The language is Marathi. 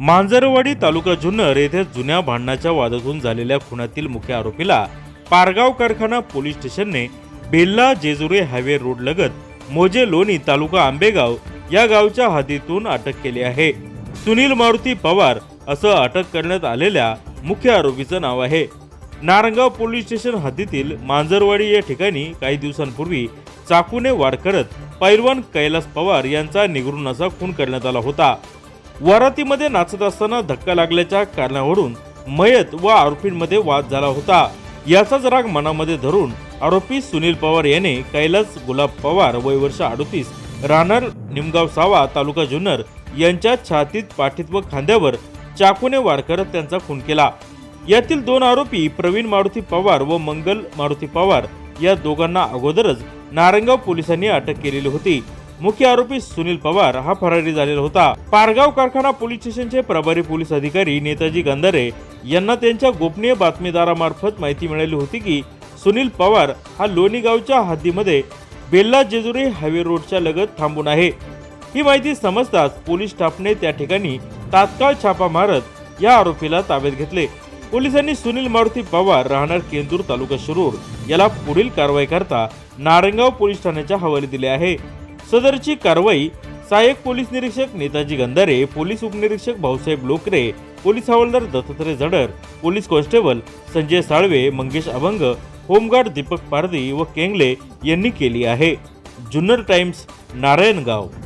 मांजरवाडी तालुका जुन्नर येथे जुन्या भांडणाच्या वादातून झालेल्या खुनातील मुख्य आरोपीला पारगाव कारखाना पोलीस स्टेशनने बेल्ला जेजुरे हायवे रोड लगत मोजे लोणी तालुका आंबेगाव या गावच्या हद्दीतून अटक केली आहे. सुनील मारुती पवार असं अटक करण्यात आलेल्या मुख्य आरोपीचं नाव आहे. नारंगाव पोलीस स्टेशन हद्दीतील मांजरवाडी या ठिकाणी काही दिवसांपूर्वी चाकूने वार करत पैलवान कैलास पवार यांचा निगरुणाचा खून करण्यात आला होता. वरातीमध्ये नाचत असताना धक्का लागल्याच्या कारणावरून मयत व आरोपींमध्ये वाद झाला होता. याचाच राग मनामध्ये धरून आरोपी सुनील पवार याने कैलास गुलाब पवार वय वर्ष अडोतीस राहणार निमगाव सावा तालुका जुन्नर यांच्या छातीत पाठीत व खांद्यावर चाकूने वार करत त्यांचा खून केला. यातील दोन आरोपी प्रवीण मारुती पवार व मंगल मारुती पवार या दोघांना अगोदरच नारंगाव पोलिसांनी अटक केलेली होती. मुख्य आरोपी सुनील पवार हा फरारी झालेला होता. पारगाव कारखाना पोलीस स्टेशनचे प्रभारी पोलीस अधिकारी नेताजी गंधारे यांना त्यांच्या गोपनीय बातमीदारामार्फत माहिती मिळाली होती की सुनील पवार हा लोणीगावच्या हद्दीमध्ये बेल्ला जेजुरी हायवे रोडच्या लगत थांबून आहे. ही माहिती समजताच पोलीस स्टाफने त्या ठिकाणी तात्काळ छापा मारत या आरोपीला ताब्यात घेतले. पोलिसांनी सुनील मारुती पवार राहणार केंदूर तालुका शिरूर याला पुढील कारवाई करता नारंगाव पोलीस ठाण्याच्या हवाले दिले आहे. सदरची कारवाई सहाय्यक पोलीस निरीक्षक नेताजी गंधारे पोलीस उपनिरीक्षक भाऊसाहेब लोकरे पोलीस हवालदार Dattatray Zadar police constable Sanjay Salve Mangesh Abhang home guard Deepak Pardi व केंगले यांनी केली आहे. जुन्नर टाइम्स नारायणगाव.